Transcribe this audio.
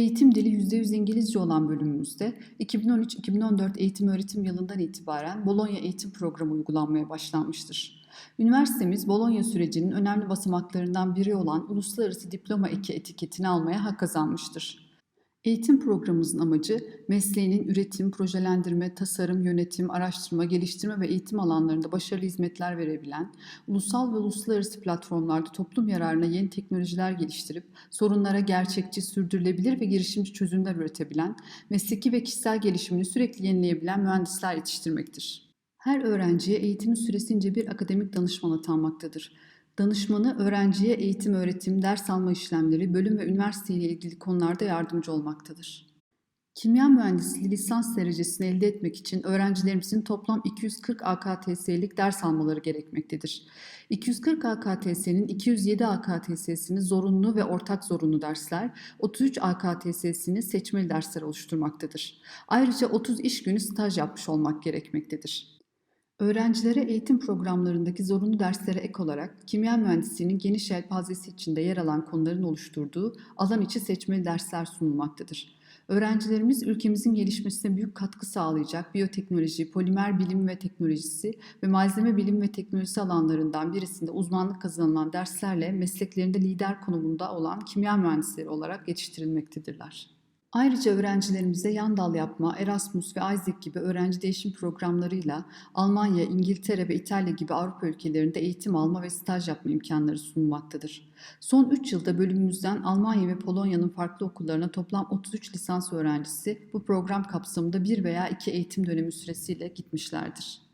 Eğitim dili %100 İngilizce olan bölümümüzde 2013-2014 eğitim öğretim yılından itibaren Bologna eğitim programı uygulanmaya başlanmıştır. Üniversitemiz Bologna sürecinin önemli basamaklarından biri olan Uluslararası Diploma Eki etiketini almaya hak kazanmıştır. Eğitim programımızın amacı mesleğinin üretim, projelendirme, tasarım, yönetim, araştırma, geliştirme ve eğitim alanlarında başarılı hizmetler verebilen, ulusal ve uluslararası platformlarda toplum yararına yeni teknolojiler geliştirip sorunlara gerçekçi, sürdürülebilir ve girişimci çözümler üretebilen, mesleki ve kişisel gelişimini sürekli yenileyebilen mühendisler yetiştirmektir. Her öğrenciye eğitimin süresince bir akademik danışman atanmaktadır. Danışmanı öğrenciye eğitim, öğretim, ders alma işlemleri, bölüm ve üniversite ile ilgili konularda yardımcı olmaktadır. Kimya mühendisliği lisans derecesini elde etmek için öğrencilerimizin toplam 240 AKTS'lik ders almaları gerekmektedir. 240 AKTS'nin 207 AKTS'sini zorunlu ve ortak zorunlu dersler, 33 AKTS'sini seçmeli dersler oluşturmaktadır. Ayrıca 30 iş günü staj yapmış olmak gerekmektedir. Öğrencilere eğitim programlarındaki zorunlu derslere ek olarak kimya mühendisliğinin geniş yelpazesi içinde yer alan konuların oluşturduğu alan içi seçmeli dersler sunulmaktadır. Öğrencilerimiz ülkemizin gelişmesine büyük katkı sağlayacak biyoteknoloji, polimer bilimi ve teknolojisi ve malzeme bilimi ve teknolojisi alanlarından birisinde uzmanlık kazanılan derslerle mesleklerinde lider konumunda olan kimya mühendisleri olarak yetiştirilmektedirler. Ayrıca öğrencilerimize yan dal yapma, Erasmus ve Isaac gibi öğrenci değişim programlarıyla Almanya, İngiltere ve İtalya gibi Avrupa ülkelerinde eğitim alma ve staj yapma imkanları sunulmaktadır. Son 3 yılda bölümümüzden Almanya ve Polonya'nın farklı okullarına toplam 33 lisans öğrencisi bu program kapsamında bir veya iki eğitim dönemi süresiyle gitmişlerdir.